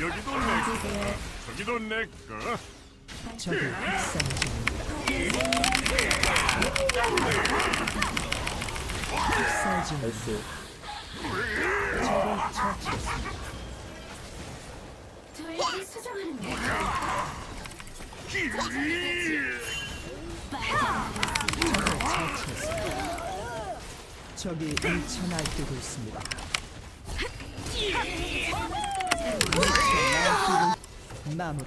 여기도 내 거, 저기도 내 거. 적을 학살 중입니다. 학살 중 나이스. 저에게 수정하는 거. 적이 미쳐 날뛰고 있습니다. 미쳐 날뛰고 마무리.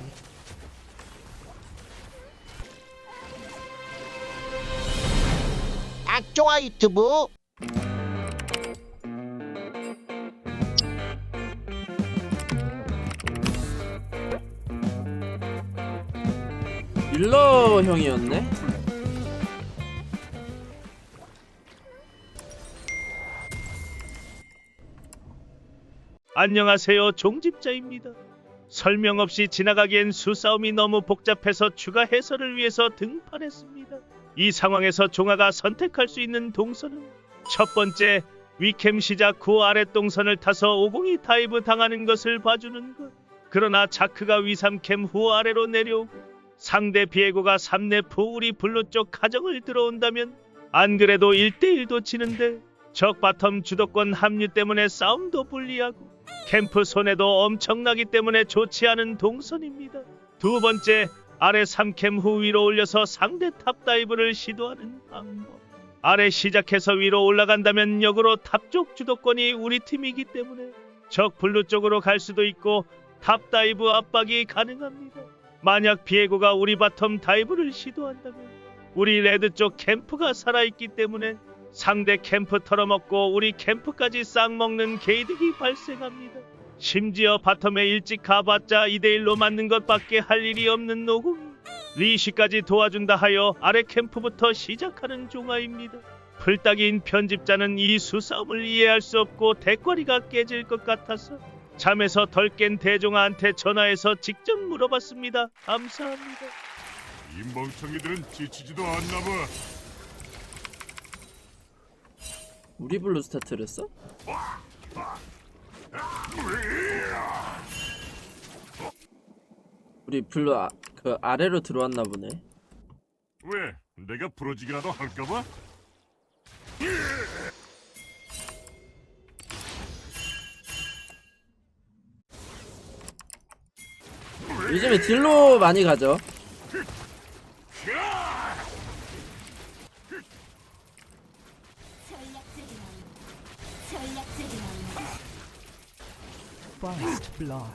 악좋아 유튜브 밀러 형이었네 안녕하세요. 종집자입니다. 설명 없이 지나가기엔 수싸움이 너무 복잡해서 추가 해설을 위해서 등판했습니다. 이 상황에서 종아가 선택할 수 있는 동선은 첫 번째 위캠 시작 후 아랫동선을 타서 502 다이브 당하는 것을 봐주는 것. 그러나 자크가 위삼캠 후 아래로 내려오고 상대 비에고가 3렙 후 우리 블루 쪽 가정을 들어온다면 안 그래도 1대1도 지는데 적 바텀 주도권 합류 때문에 싸움도 불리하고 캠프 손해도 엄청나기 때문에 좋지 않은 동선입니다. 두 번째, 아래 3캠 후 위로 올려서 상대 탑 다이브를 시도하는 방법. 아래 시작해서 위로 올라간다면 역으로 탑 쪽 주도권이 우리 팀이기 때문에 적 블루 쪽으로 갈 수도 있고 탑 다이브 압박이 가능합니다. 만약 비에고가 우리 바텀 다이브를 시도한다면 우리 레드 쪽 캠프가 살아있기 때문에 상대 캠프 털어먹고 우리 캠프까지 싹 먹는 개이득이 발생합니다. 심지어 바텀에 일찍 가봤자 2대1로 맞는 것밖에 할 일이 없는 노공이 리시까지 도와준다 하여 아래 캠프부터 시작하는 종아입니다. 풀딱인 편집자는 이 수싸움을 이해할 수 없고 대가리가 깨질 것 같아서 잠에서 덜 깬 대종아한테 전화해서 직접 물어봤습니다. 감사합니다. 이 멍청이들은 지치지도 않나 봐. 우리 블루 스타트를 써? 우리 블루 아, 그 아래로 들어왔나 보네 왜? 내가 부러지기라도 할까 봐? 요즘에 딜로 많이 가죠 전략적인 언 전략적인 언 First blood.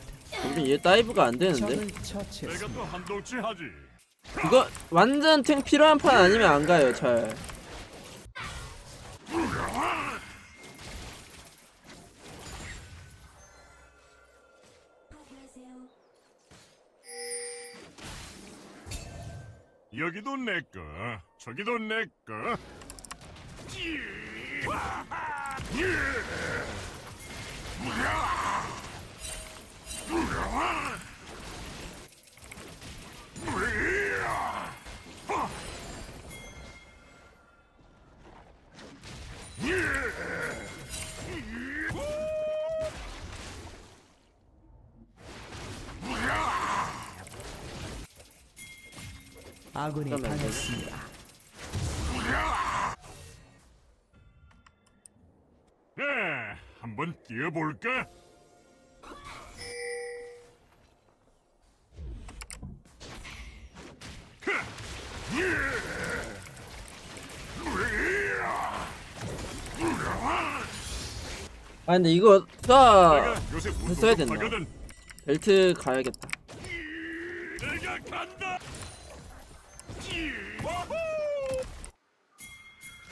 우리 얘 다이브가 안 되는데 적을 내가 처치했습니다. 또 한동치 하지. 이거 완전 탱 필요한 판 아니면 안 가요 잘 여기도 내 거, 저기도 내 거. 아군이 그러면 안 되지. 당했습니다. 한번 뛰어볼까? 아 근데 이거 요새 했어야 됐나? 하거든. 벨트 가야겠다 내가 간다.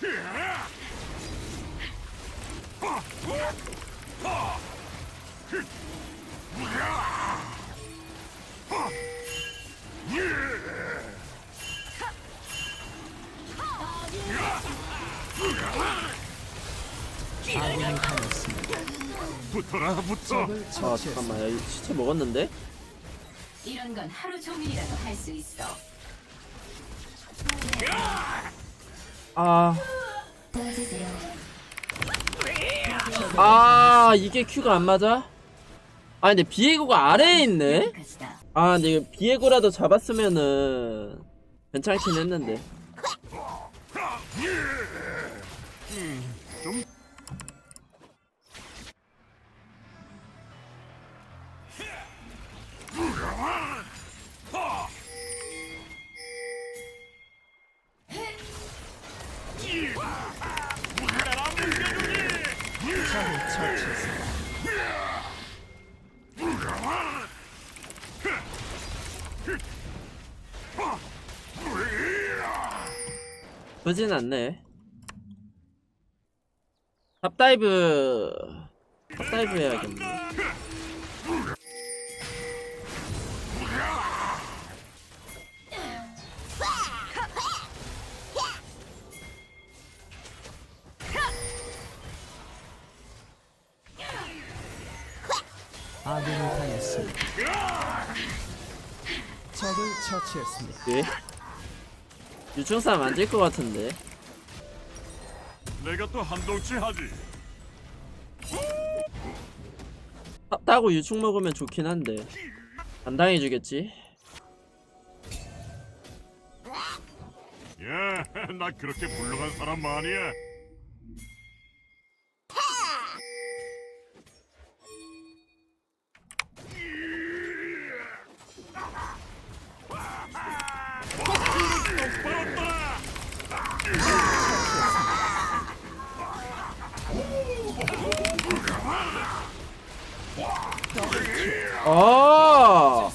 아 붙어라 붙어. 적을 아 처치했습니다. 잠깐만 야, 이 시체 먹었는데? 이런 건 하루 종일이라도 할 수 있어 아, 던지세요 아 이게 큐가 안 맞아? 아 근데 비에고가 아래에 있네? 아 근데 이거 비에고라도 잡았으면은 괜찮긴 했는데 적 그러진 않네. 탑다이브. 탑다이브 해야겠네. 아군이 당했습니다. 적을 처치했습니다. 예? 유충싸움 안질 것 같은데 내가 또 한동치 하지. 탑 따고 유충 먹으면 좋긴 한데 안 당해주겠지? 야, 나 그렇게 물러간 사람 아니야. 어.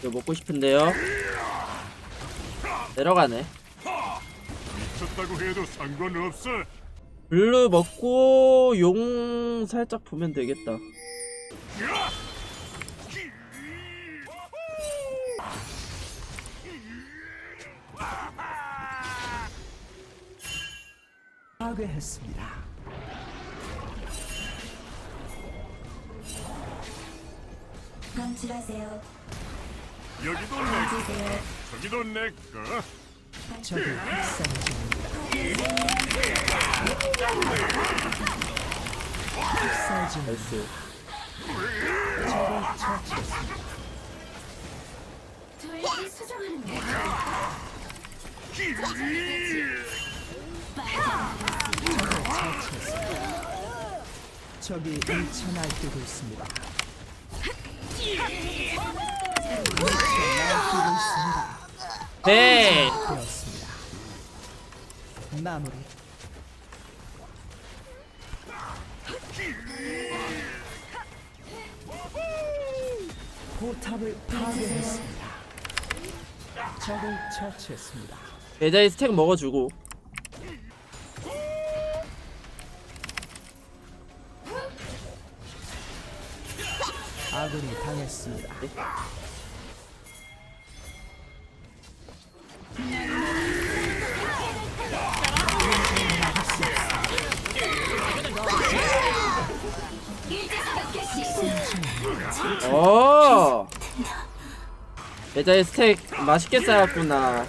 이거 먹고 싶은데요 내려가네 미쳤다고 해도 상관없어. 블루 먹고 용 살짝 보면 되겠다 파괴했습니다. 멈추라세요. 여기도 내 거, 저기도 내 거. 학살 중 나이스. 저에게 수정하는 거. 적이 일쳐 날뛰고 있습니다. 일쳐 날뛰고 있습니다. 네 되었습니다. 마무리. 포탑을 파괴했습니다. 적을 처치했습니다. 계좌에 스택 먹어주고 아군이 당했습니다. 계좌에 스택 맛있게 쌓았구나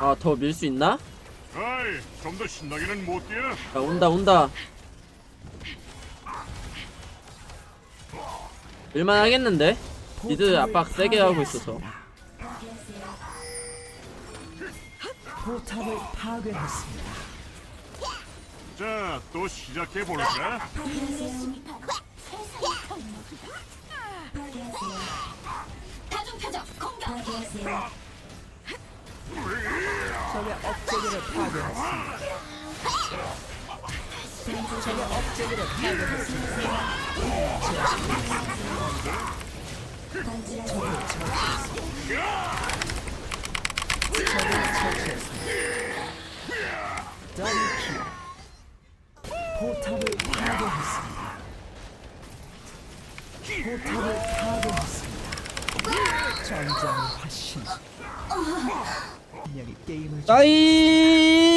아 더 밀 수 있나? 아이, 좀 더 신나게는 못 뛰어. 야 온다 온다 밀만 하겠는데? 미드 압박 세게 하고 있어서 포탑을 파괴했습니다. 자, 또 시작해 볼까? 다중 표적 공격. 적의 업체계를 파괴했습니다. 적의 업체계를 파괴했습니다. 적을 처치했습니다. 더블킬. 포탑을 파괴했습니다. 포탑을 파괴했습니다. 전장의 화신. 분명히 게임을 좀 따이